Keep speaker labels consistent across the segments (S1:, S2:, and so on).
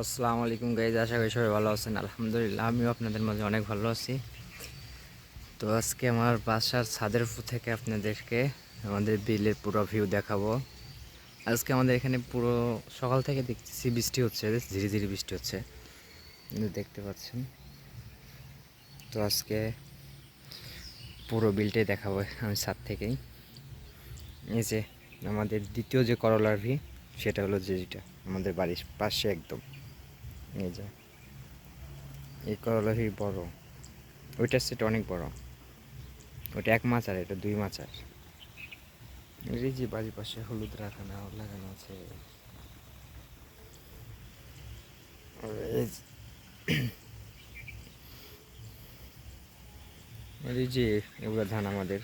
S1: আসসালামু আলাইকুম গাইজ আশা করি সবাই ভালো আছেন। আলহামদুলিল্লাহ, আমিও আপনাদের মাঝে অনেক ভালো আছি। তো আজকে আমার বাসার ছাদের থেকে আপনাদেরকে আমাদের বিলের পুরো ভিউ দেখাবো। আজকে আমাদের এখানে পুরো সকাল থেকে দেখতেছি বৃষ্টি হচ্ছে ধীরে ধীরে বৃষ্টি হচ্ছে। দেখতে পাচ্ছেন। তো আজকে পুরো বিলটাই দেখাবো আমি ছাদ থেকেই। এই যে আমাদের দ্বিতীয় যে করলার ভি সেটা হলো যেটা, আমাদের বাড়ির পাশে একদম। এই যে। এই করলা ভি বড়। ওইটার সেটা অনেক বড়। ওইটা এক মাছ আর এটা দুই মাছ আর এই যে বাড়ির পাশে হলুদ রাখানো, লাগানো আছে। এই যে- এগুলো ধান আমাদের।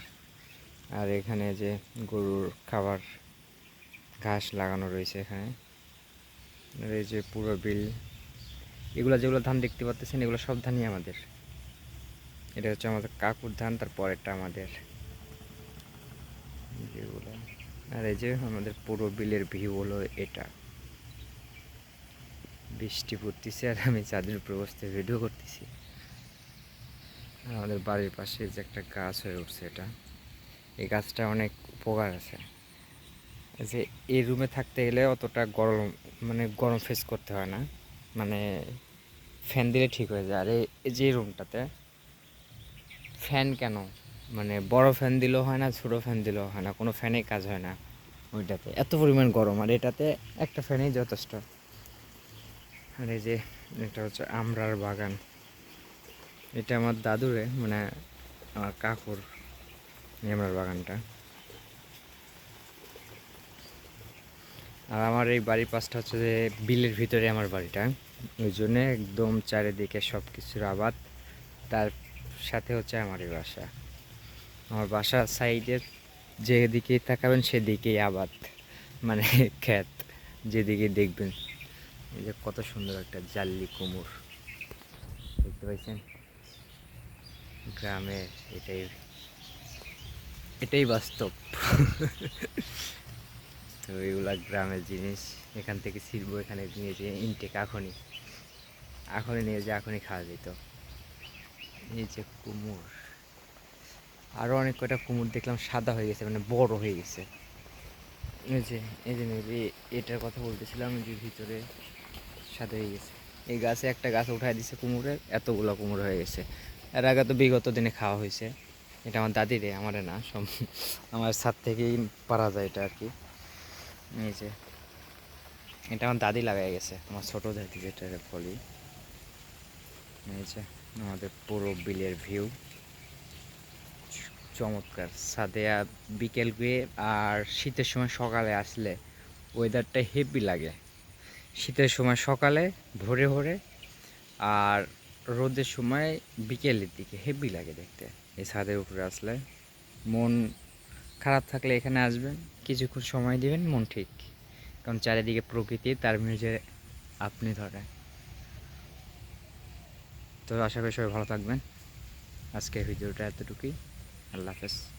S1: আর এখানে যে গরুর খাবার, ঘাস লাগানো রয়েছে এখানে। এই যে পুরো বিল এগুলো যেগুলো ধান দেখতে পাচ্ছেন এগুলো সব ধানই আমাদের। এটা হচ্ছে আমাদের কাকুর ধান তারপর এটা আমাদের। যেগুলো আর এই যে আমাদের পুরো বিলের ভিউ হলো এটা। বৃষ্টি পড়তেছে আর আমি চাঁদের উপরে বসতে ভিডিও করতেছি। আর আমাদের বাড়ির পাশে যে একটা গাছ হয়ে উঠছে এটা। এই গাছটা অনেক উপকার আছে। যে এই রুমে থাকতে গেলে অতটা গরম মানে গরম ফেস করতে হয় না। মানে ফ্যান দিলে ঠিক হয়ে যায়। আর এই যে রুমটাতে ফ্যান কেন? মানে বড় ফ্যান দিলেও হয় না, ছোটো ফ্যান দিলেও হয় না, কোনো ফ্যানেই কাজ হয় না ওইটাতে। এত পরিমাণ গরম, আর এটাতে একটা ফ্যানেই যথেষ্ট। আর এই যে এটা হচ্ছে আমরার বাগান। এটা আমার দাদুরে মানে আমার কাকুর আমরার বাগানটা। আর আমার এই বাড়ির পাশটা হচ্ছে যে বিলের ভিতরে আমার বাড়িটা। ওই জন্যে একদম চারিদিকে সব কিছুর আবাদ। তার সাথে হচ্ছে আমার এই বাসা। আমার বাসার সাইডের যেদিকে তাকাবেন সেদিকেই আবাদ মানে ক্ষেত যেদিকে দেখবেন। এই যে কত সুন্দর একটা জাল্লি কুমুর। দেখতে পাইছেন? গ্রামের এটাই এটাই বাস্তব। তো এগুলা গ্রামের জিনিস। এখান থেকে ছিড়বো, এখানে নিয়ে যে ইনটেক এখনই। এখনই নিয়ে যে এখনই খাওয়া যেত এই যে কুমুর। আরও অনেক কয়টা কুমুর দেখলাম সাদা হয়ে গেছে মানে বড় হয়ে গেছে। এই যে এই যে এই- এটার কথা বলতেছিলাম যে ভিতরে সাদা হয়ে গেছে। এই গাছে একটা গাছ উঠাই দিছে কুমুরের এতগুলো কুমুর হয়ে গেছে। এর আগে তো বিগত দিনে খাওয়া হয়েছে। এটা আমার দাদিরে, আমারে না সব আমার ছাদ থেকেই পারা যায় এটা আর কি। এই যে। এটা আমার দাদি লাগাই গেছে, আমার ছোট দাদি যেটা বলি। এই যে, আমাদের পুরো বিলের ভিউ চমৎকার। সাদে বিকেল গিয়ে আর শীতের সময় সকালে আসলে ওয়েদারটা হেভি লাগে। শীতের সময় সকালে, ভোরে ভোরে, আর রোদের সময় বিকেলের দিকে হেভি লাগে দেখতে। এই ছাদের উপরে আসলে মন খারাপ থাকলে এখানে আসবেন। কিছুক্ষণ সময় দিবেন, মন ঠিক। কারণ চারিদিকে প্রকৃতি, তার মিউজে আপনি ধরে তো আশা করি সবাই ভালো থাকবেন। আজকের ভিডিওটা এতটুকুই। আল্লাহ হাফেজ।